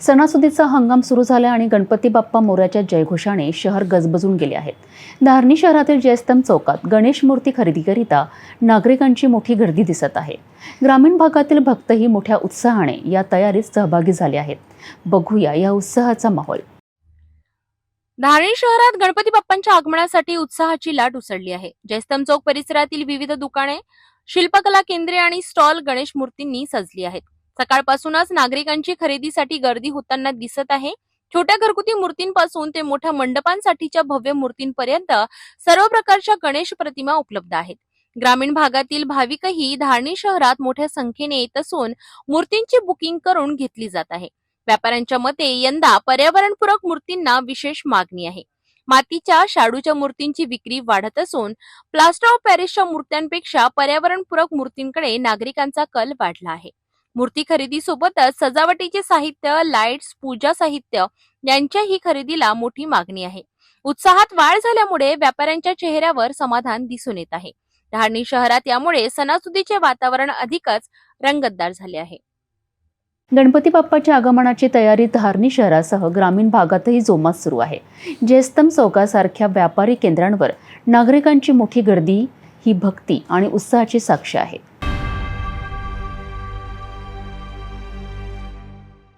सणासुदीचा हंगाम सुरू झाला आणि गणपती बाप्पा मोऱ्याच्या जयघोषाने शहर गजबजून गेले आहेत. धारणी शहरातील जयस्तंभ चौकात गणेश मूर्ती खरेदीकरिता नागरिकांची मोठी गर्दी दिसत आहे. ग्रामीण भागातील भक्तही मोठ्या उत्साहाने या तयारीत सहभागी झाले आहेत. बघूया या उत्साहाचा माहोल. धारणी शहरात गणपती बाप्पांच्या आगमनासाठी उत्साहाची लाट उसळली आहे. जयस्तंभ चौक परिसरातील विविध दुकाने शिल्पकला केंद्रे आणि स्टॉल गणेश मूर्तींनी सजली आहेत. सकाळपासूनच नागरिकांची खरेदीसाठी गर्दी होताना दिसत आहे. छोट्या घरगुती मूर्तींपासून ते मोठ्या मंडपांसाठीच्या भव्य मूर्तींपर्यंत सर्व प्रकारच्या गणेश प्रतिमा उपलब्ध आहेत. ग्रामीण भागातील भाविकही धारणी शहरात मोठ्या संख्येने येत असून मूर्तींची बुकिंग करून घेतली जात आहे. व्यापाऱ्यांच्या मते यंदा पर्यावरणपूरक मूर्तींना विशेष मागणी आहे. मातीच्या शाडूच्या मूर्तींची विक्री वाढत असून प्लास्टर ऑफ पॅरिसच्या मूर्त्यांपेक्षा पर्यावरणपूरक मूर्तींकडे नागरिकांचा कल वाढला आहे. मूर्ती खरेदीसोबतच सजावटीचे साहित्य लाईट्स पूजा साहित्य यांच्याही खरेदीला मोठी मागणी आहे. उत्साहात वाढ झाल्यामुळे व्यापाऱ्यांच्या चेहऱ्यावर समाधान दिसून येत आहे. धारणी शहरात यामुळे सणासुदीचे वातावरण अधिकच रंगतदार झाले आहे. गणपती बाप्पाच्या आगमनाची तयारी धारणी शहरासह ग्रामीण भागातही जोमात सुरू आहे. जयस्तंभ चौकासारख्या व्यापारी केंद्रांवर नागरिकांची मोठी गर्दी ही भक्ती आणि उत्साहाची साक्ष आहे.